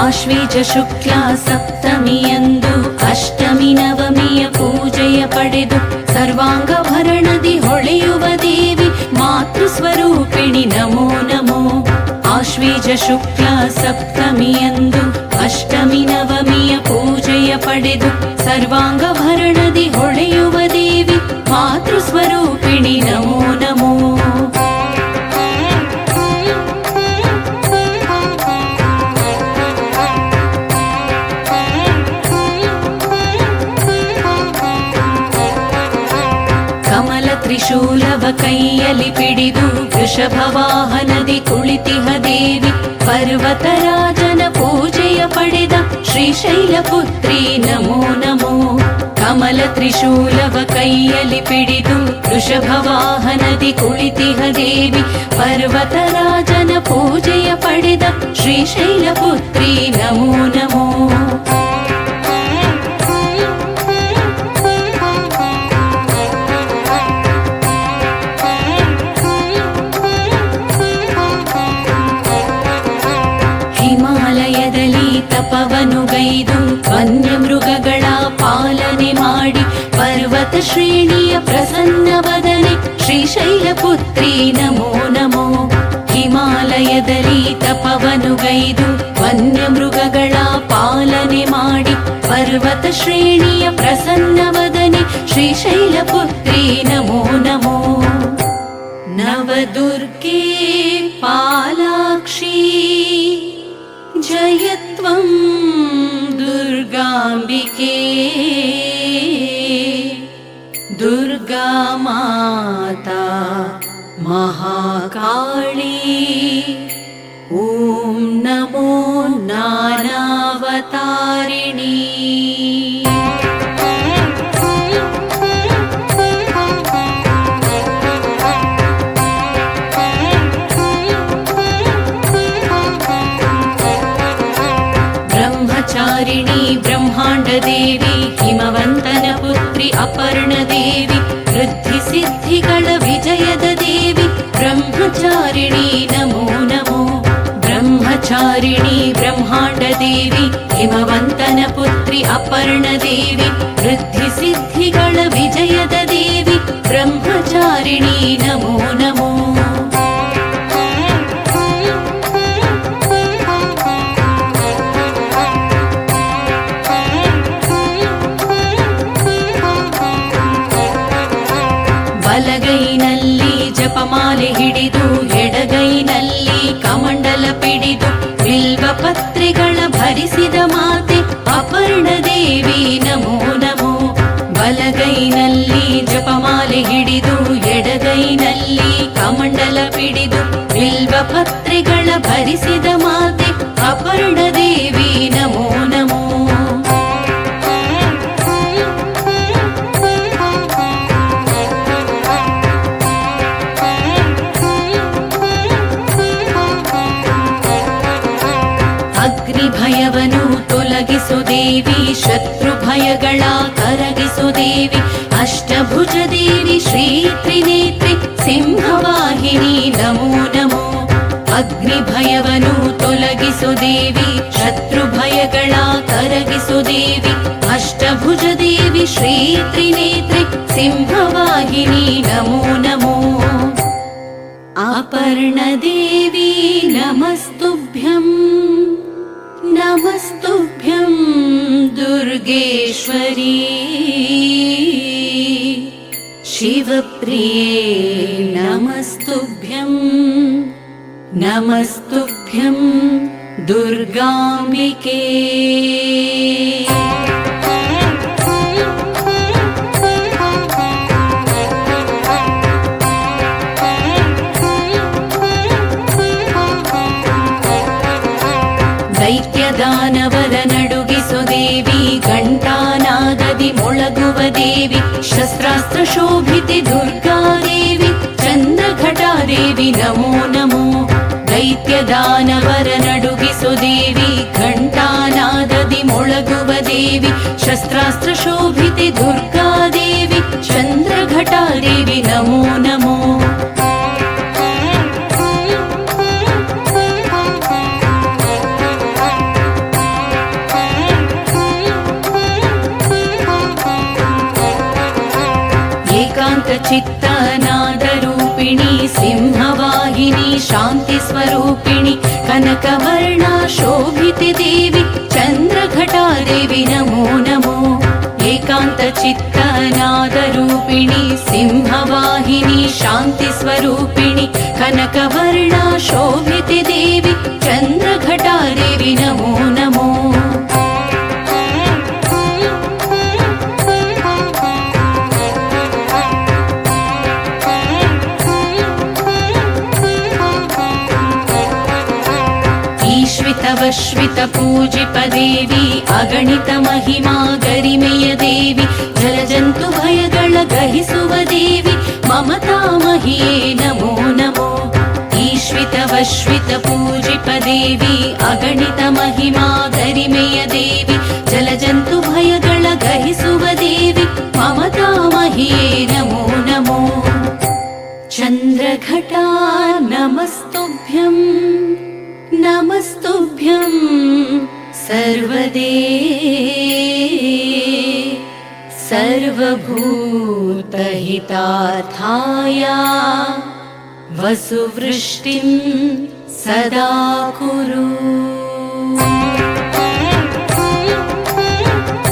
ಆಶ್ವೀಜ ಶುಕ್ಲ ಸಪ್ತಮಿಯಂದು ಅಷ್ಟಮಿ ನವಮಿಯ ಪೂಜೆಯ ಪಡೆದು ಸರ್ವಾಂಗಭರಣದಿ ಹೊಳೆಯುವ ದೇವಿ ಮಾತೃ ಸ್ವರೂಪಿಣಿ ನಮೋ ನಮೋ. ಆಶ್ವೀಜ ಶುಕ್ಲ ಸಪ್ತಮಿಯಂದು ಅಷ್ಟಮಿ ನವಮಿಯ ಪೂಜೆಯ ಪಡೆದು ಸರ್ವಾಂಗಭರಣದಿ ಹೊಳೆಯುವ ದೇವಿ ಮಾತೃ ಸ್ವರೂಪಿಣಿ ನಮೋ ತ್ರಿಶೂಲವ ಕೈಯಲ್ಲಿ ಪಿಡಿದು ವೃಷಭವಾಹನದಿ ಕುಳಿತಿಹ ದೇವಿ. ಪರ್ವತರಾಜನ ಪೂಜೆಯ ಪಡೆದ ಶ್ರೀಶೈಲ ಪುತ್ರಿ ನಮೋ ನಮೋ. ಕಮಲ ತ್ರಿಶೂಲವ ಕೈಯಲ್ಲಿ ಪಿಡಿದು ವೃಷಭವಾಹನದಿ ಕುಳಿತಿಹ ದೇವಿ. ಪರ್ವತರಾಜನ ಪೂಜೆಯ ಪಡೆದ ಶ್ರೀಶೈಲ ಪುತ್ರಿ ನಮೋ ನಮೋ. ಪರ್ವತ ಶ್ರೇಣಿಯ ಪ್ರಸನ್ನ ವದನೆ ಶ್ರೀಶೈಲ ಪುತ್ರಿ ನಮೋ ನಮೋ ಹಿಮಾಲಯದಲ್ಲಿ ತಪವನು ಗೈದು ವನ್ಯ ಮೃಗಗಳ ಪಾಲನೆ ಮಾಡಿ ಪರ್ವತ ಶ್ರೇಣಿಯ ಪ್ರಸನ್ನ ವದನೆ ಶ್ರೀಶೈಲ ಪುತ್ರಿ ನಮೋ ನಮೋ नवदुर्गे पालाक्षी जयत्वं दुर्गाम्बिके ॐ नमो नानावतारिणी। ब्रह्मचारिणि ब्रह्माण्डदेवी हिमवन्तनपुत्रि अपर्णदेवी वृद्धिसिद्धिकलविजयद चारिणी ब्रह्माण्डदेवी हिमवन्तनपुत्रि अपर्णदेवी वृद्धिसिद्धिगण विजयद देवी ब्रह्मचारिणी नमो नमो बलग ಪತ್ರಿಗಳ ಭರಿಸಿದ ಮಾತೆ, ಅಪರ್ಣ ದೇವಿ, ನಮೋ ನಮೋ. ಬಲಗೈನಲ್ಲಿ ಜಪಮಾಲೆ ಹಿಡಿದು, ಎಡಗೈನಲ್ಲಿ ಕಮಂಡಲ ಬಿಡಿದು ಬಿಲ್ವ ಪತ್ರಿಗಳ ಭರಿಸಿದ ಮಾತೆ, ಅಪರ್ಣ ದೇವಿ, ನಮೋ ಭಯಗಳ ಕರಗಿಸು ದೇವಿ ಅಷ್ಟಭುಜ ದೇವಿ ಶ್ರೀ ತ್ರಿನೇತ್ರಿ ಸಿಂಹವಾಹಿನಿ ನಮೋ ನಮೋ ಅಗ್ನಿ ಭಯವನು ತೊಲಗಿಸು ದೇವಿ ಶತ್ರು ಭಯಗಳ ಕರಗಿಸು ದೇವಿ ಅಷ್ಟಭುಜ ದೇವಿ ಶ್ರೀ ತ್ರಿನೇತ್ರಿ ಸಿಂಹವಾಹಿನಿ ನಮೋ ನಮೋ अपर्णदेवी नमस्तुभ्यं नमस्तुभ्यं सर्वेश्वरी शिवप्रिये नमस्तुभ्यम् नमस्तुभ्यम् दुर्गाम्बिके। दैत्यदानव सहस्रशोभिति दुर्गादेवि चन्द्रघटादेवि नमो नमो दैत्यदानवरनडुगिसु देवी घण्टानाददि मोळगुव देवि शस्त्रास्त्रशोभिति दुर्गादेवि चन्द्रघटादेवि एकान्तचित्तनादरूपिणी सिंहवाहिनी शान्तिस्वरूपिणि कनकवर्णा शोभिति देवि चन्द्रघटा देवि नमो नमो एकान्तचित्तनादरूपिणि सिंहवाहिनी शान्तिस्वरूपिणि कनकवर्णा शोभिति देवि वश्वित अगणितमहिमा देवि गरिमय देवि जलजन्तुभयगण गहिसुव देवि ममतामहिये नमो नमो। ईश्वितवश्वित अगणितमहिमा अगणित गरिमय देवि जलजन्तुभयगण गहिसुव देवि ममतामहिये नमो सर्वदे। सर्वभूतहितार्थाय वसुवृष्टिं सदा कुरु